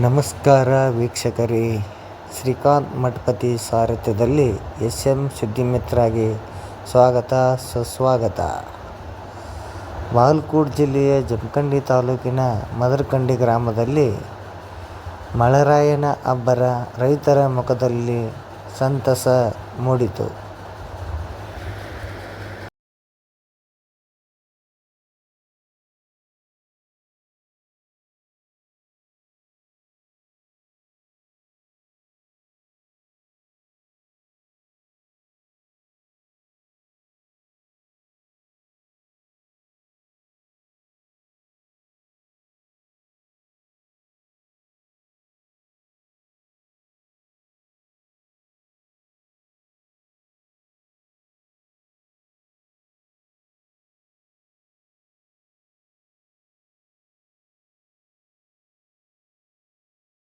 ನಮಸ್ಕಾರ ವೀಕ್ಷಕರೇ. ಶ್ರೀಕಾಂತ್ ಮಠಪತಿ ಸಾರಥ್ಯದಲ್ಲಿ ಎಸ್ ಎಂ ಸುದ್ದಿಮಿತ್ರಗೆ ಸ್ವಾಗತ, ಸುಸ್ವಾಗತ. ಬಾಗಲಕೋಟ್ ಜಿಲ್ಲೆಯ ಜಮಖಂಡಿ ತಾಲೂಕಿನ ಮದರ್ಕಂಡಿ ಗ್ರಾಮದಲ್ಲಿ ಮಳರಾಯನ ಅಬ್ಬರ ರೈತರ ಮುಖದಲ್ಲಿ ಸಂತಸ ಮೂಡಿತು.